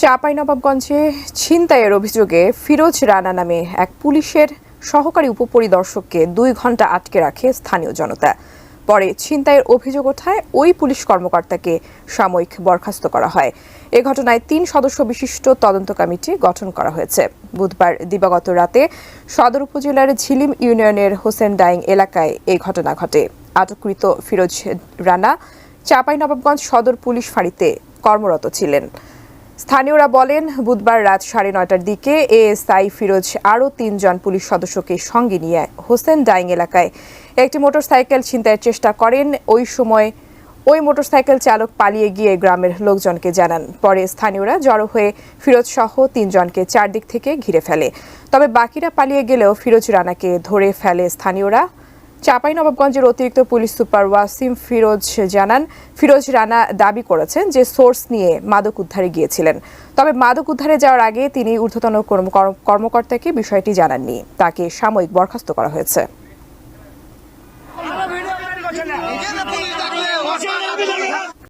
চাঁপাইনবাবগঞ্জে ছিনতাইয়ের অভিযোগে ফিরোজ রানা নামে এক পুলিশের সহকারী উপপরিদর্শককে দুই ঘণ্টা আটকে রাখে স্থানীয় জনতা। পরে ছিনতাইয়ের অভিযোগ ওঠায় ওই পুলিশ কর্মকর্তাকে সাময়িক বরখাস্ত করা হয়। এ ঘটনায় তিন সদস্য বিশিষ্ট তদন্ত কমিটি গঠন করা হয়েছে। বুধবার দিবাগত রাতে সদর উপজেলার ঝিলিম ইউনিয়নের হোসেন ডাইং এলাকায় এই ঘটনা ঘটে। আটককৃত ফিরোজ রানা চাঁপাইনবাবগঞ্জ সদর পুলিশ ফাঁড়িতে কর্মরত ছিলেন। স্থানীয়রা বলেন, বুধবার রাত সাড়ে নয়টার দিকে এএসআই ফিরোজ আরও তিনজন পুলিশ সদস্যকে সঙ্গে নিয়ে হোসেন ডাইং এলাকায় একটি মোটরসাইকেল ছিনতাইয়ের চেষ্টা করেন। ওই সময় ওই মোটরসাইকেল চালক পালিয়ে গিয়ে গ্রামের লোকজনকে জানান। পরে স্থানীয়রা জড়ো হয়ে ফিরোজ সহ তিনজনকে চারদিক থেকে ঘিরে ফেলে। তবে বাকিরা পালিয়ে গেলেও ফিরোজ রানাকে ধরে ফেলে স্থানীয়রা। চাঁপাইনবাবগঞ্জের অতিরিক্ত পুলিশ সুপার ওয়াসিম ফিরোজ জানান, ফিরোজ রানা দাবি করেছেন যে সোর্স নিয়ে মাদক উদ্ধারে গিয়েছিলেন। তবে মাদক উদ্ধারে যাওয়ার আগে তিনি ঊর্ধ্বতন কর্ম- কর্ম- কর্মকর্তাকে বিষয়টি জানাননি। তাকে সাময়িক বরখাস্ত করা হয়েছে।